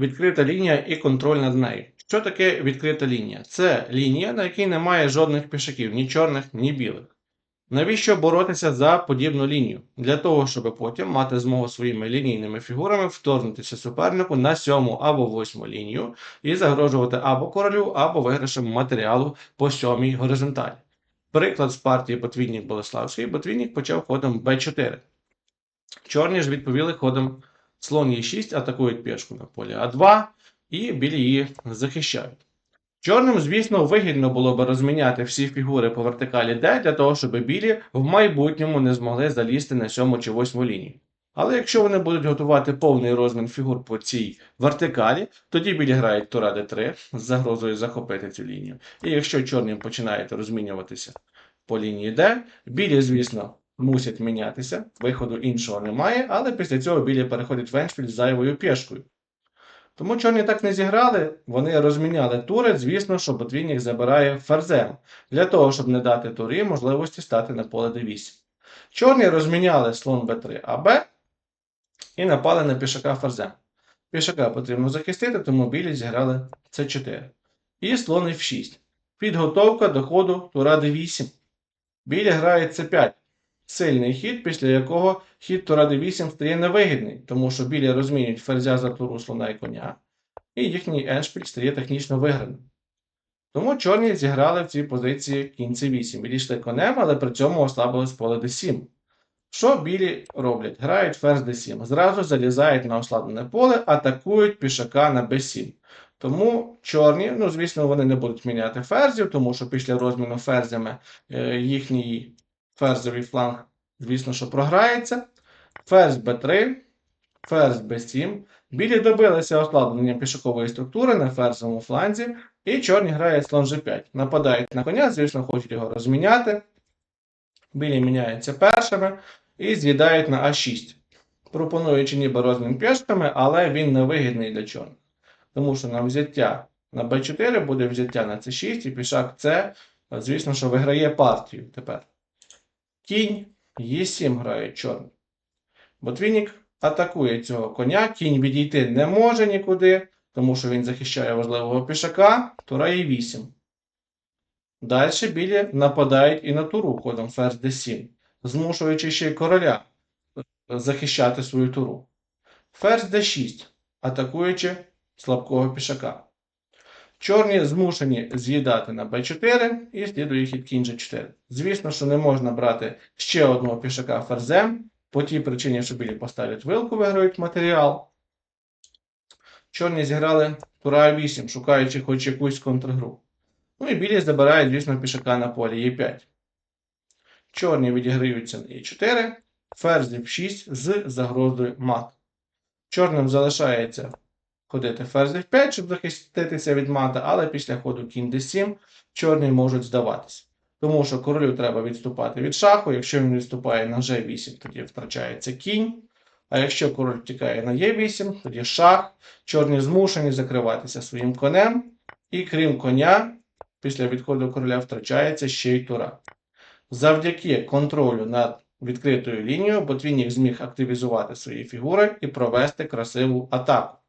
Відкрита лінія і контроль над нею. Що таке відкрита лінія? Це лінія, на якій немає жодних пішаків, ні чорних, ні білих. Навіщо боротися за подібну лінію? Для того, щоб потім мати змогу своїми лінійними фігурами вторгнутися супернику на сьому або восьму лінію і загрожувати або королю, або виграшем матеріалу по сьомій горизонталі. Приклад з партії Ботвінник Болеславський. Ботвінник почав ходом b4. Чорні ж відповіли ходом слон Е6, атакують пішку на полі А2 і білі її захищають. Чорним, звісно, вигідно було би розміняти всі фігури по вертикалі D для того, щоб білі в майбутньому не змогли залізти на сьому чи восьму лінію. Але якщо вони будуть готувати повний розмін фігур по цій вертикалі, тоді білі грають тура d3 з загрозою захопити цю лінію. І якщо чорні починають розмінюватися по лінії D, білі, звісно, мусять мінятися, виходу іншого немає, але після цього білі переходять в еншпіль з зайвою пішкою. Тому чорні так не зіграли, вони розміняли тури, звісно, що Ботвінник забирає ферзем, для того, щоб не дати турі можливості стати на поле d8. Чорні розміняли слон b3 АБ і напали на пішака ферзем. Пішака потрібно захистити, тому білі зіграли c4. І слон f6. Підготовка до ходу тура d8. Білі грає c5. Сильний хід, після якого хід тура d8 стає невигідний, тому що білі розмінюють ферзя за туру слона і коня, і їхній еншпіль стає технічно виграним. Тому чорні зіграли в цій позиції кінь c8. Відійшли конем, але при цьому ослабились поле d7. Що білі роблять? Грають ферзь d7. Зразу залізають на ослаблене поле, атакують пішака на b7. Тому чорні, ну звісно, вони не будуть міняти ферзів, тому що після розміну ферзями е, їхній ферзовий фланг, звісно, що програється. Ферзь b3, ферзь b7. Білі добилися ослаблення пішакової структури на ферзовому фланзі, і чорні грають слон g5. Нападають на коня, звісно, хочуть його розміняти. Білі міняються першими і з'їдають на а6, пропонуючи ніби розмін пішками, але він невигідний для чорних. Тому що на взяття на b4 буде взяття на c6, і пішак c, звісно, що виграє партію тепер. Кінь Е7 грає чорний. Ботвінник атакує цього коня, кінь відійти не може нікуди, тому що він захищає важливого пішака, тура Е8. Далі білі нападають і на туру ходом ферзь d7, змушуючи ще й короля захищати свою туру. Ферзь d6, атакуючи слабкого пішака. Чорні змушені з'їдати на b4 і слідує хід кінь g4. Звісно, що не можна брати ще одного пішака ферзем, по тій причині, що білі поставлять вилку, виграють матеріал. Чорні зіграли тура 8, шукаючи хоч якусь контргру. Ну і білі забирають, звісно, пішака на полі Е5. Чорні відіграються на Е4, ферзь F6 з загрозою мат. Чорним залишається ходити ферзь F5, щоб захиститися від мата, але після ходу кінь D7 чорні можуть здаватися. Тому що королю треба відступати від шаху. Якщо він відступає на G8, тоді втрачається кінь. А якщо король втікає на Е8, тоді шах. Чорні змушені закриватися своїм конем. І крім коня, після відходу короля втрачається ще й тура. Завдяки контролю над відкритою лінією Ботвінник зміг активізувати свої фігури і провести красиву атаку.